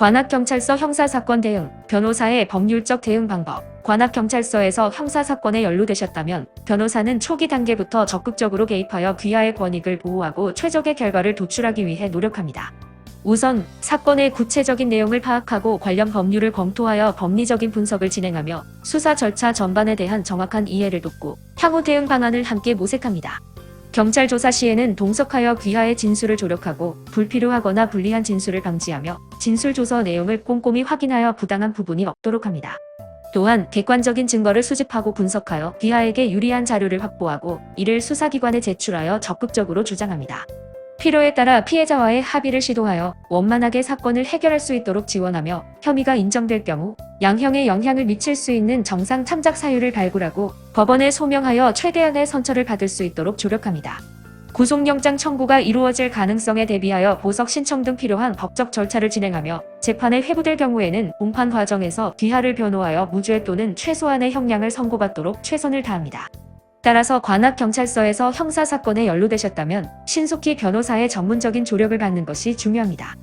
관악경찰서 형사사건 대응, 변호사의 법률적 대응 방법. 관악경찰서에서 형사사건에 연루되셨다면 변호사는 초기 단계부터 적극적으로 개입하여 귀하의 권익을 보호하고 최적의 결과를 도출하기 위해 노력합니다. 우선 사건의 구체적인 내용을 파악하고 관련 법률을 검토하여 법리적인 분석을 진행하며 수사 절차 전반에 대한 정확한 이해를 돕고 향후 대응 방안을 함께 모색합니다. 경찰 조사 시에는 동석하여 귀하의 진술을 조력하고 불필요하거나 불리한 진술을 방지하며 진술 조서 내용을 꼼꼼히 확인하여 부당한 부분이 없도록 합니다. 또한 객관적인 증거를 수집하고 분석하여 귀하에게 유리한 자료를 확보하고 이를 수사기관에 제출하여 적극적으로 주장합니다. 필요에 따라 피해자와의 합의를 시도하여 원만하게 사건을 해결할 수 있도록 지원하며 혐의가 인정될 경우 양형에 영향을 미칠 수 있는 정상 참작 사유를 발굴하고 법원에 소명하여 최대한의 선처를 받을 수 있도록 조력합니다. 구속영장 청구가 이루어질 가능성에 대비하여 보석 신청 등 필요한 법적 절차를 진행하며 재판에 회부될 경우에는 공판 과정에서 귀하를 변호하여 무죄 또는 최소한의 형량을 선고받도록 최선을 다합니다. 따라서 관악경찰서에서 형사사건에 연루되셨다면 신속히 변호사의 전문적인 조력을 받는 것이 중요합니다.